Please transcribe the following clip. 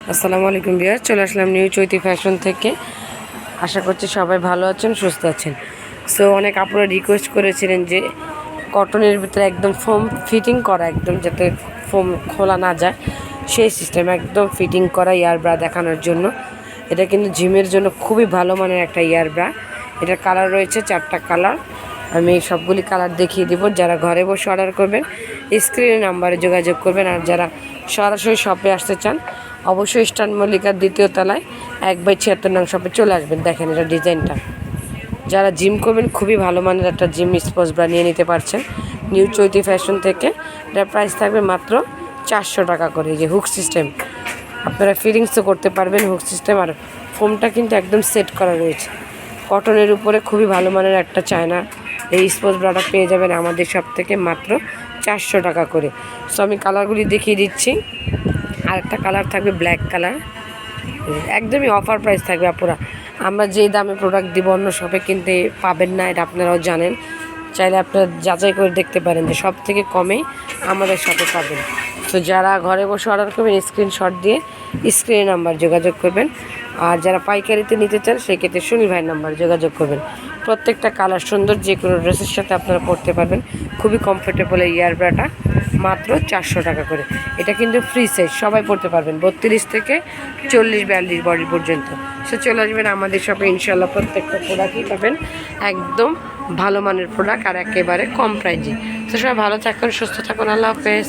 আসসালামু আলাইকুম বিয়ার চলে আসলাম নিউ চৈতি ফ্যাশন থেকে। আশা করছি সবাই ভালো আছেন, সুস্থ আছেন। সো অনেক আপনারা রিকোয়েস্ট করেছিলেন যে কটনের ভিতরে একদম ফোম ফিটিং করা, একদম যাতে ফোম খোলা না যায়। সেই সিস্টেম একদম ফিটিং করা ইয়ার ব্রা দেখানোর জন্য। এটা কিন্তু জিমের জন্য খুবই ভালো মানের একটা ইয়ার ব্রা এটার কালার রয়েছে চারটা কালার আমি সবগুলি কালার দেখিয়ে দিব। যারা ঘরে বসে অর্ডার করবেন স্ক্রিনে নাম্বারে যোগাযোগ করবেন। আর যারা সরাসরি শপে আসতে চান, অবশ্যই স্টান মল্লিকার দ্বিতীয় তলায় এক বাই ছিয়াত্তর নং শপে চলে আসবেন। দেখেন এটা ডিজাইনটা। যারা জিম করবেন, খুবই ভালো মানের একটা জিম স্পোর্টস ব্রা নিয়ে নিতে পারছেন। নিউ চৈতি ফ্যাশন থেকে। এটার প্রাইস থাকবে মাত্র চারশো টাকা করে। যে হুক সিস্টেম আপনারা ফিলিংসও করতে পারবেন হুক সিস্টেম আর ফোমটা কিন্তু একদম সেট করা রয়েছে। কটনের উপরে খুবই ভালো মানের একটা চায়না এই স্পোর্টস ব্রাটা পেয়ে যাবেন আমাদের সব থেকে মাত্র চারশো টাকা করে। সো আমি কালারগুলি দেখিয়ে দিচ্ছি। আর একটা কালার থাকবে ব্ল্যাক কালার একদমই অফার প্রাইস থাকবে আপুরা। আমরা যেই দামে প্রোডাক্ট দিব, অন্য শপে কিনতে পাবেন না, এটা আপনারাও জানেন। চাইলে আপনারা যাচাই করে দেখতে পারেন যে সব থেকে কমেই আমাদের শপে পাবেন। তো যারা ঘরে বসে অর্ডার করবেন স্ক্রিনশট দিয়ে স্ক্রিনে নাম্বার যোগাযোগ করবেন। আর যারা পাইকারিতে নিতে চান সেই ক্ষেত্রে সুনীল ভাইয়ের নাম্বার যোগাযোগ করবেন। প্রত্যেকটা কালার সুন্দর, যে কোনো ড্রেসের সাথে আপনারা পরতে পারবেন। খুবই কমফোর্টেবল এই ইয়ার ব্রাটা, মাত্র চারশো টাকা করে। এটা কিন্তু ফ্রি সাইজ সবাই পড়তে পারবেন, বত্রিশ থেকে চল্লিশ বিয়াল্লিশ বডি পর্যন্ত। সে চলে আসবেন আমাদের শপে ইনশাল্লাহ প্রত্যেকটা প্রোডাক্টই পাবেন। একদম ভালো মানের প্রোডাক্ট আর একেবারে কম প্রাইজে তো সবাই ভালো থাকুন, সুস্থ থাকুন, আল্লাহ হাফেজ।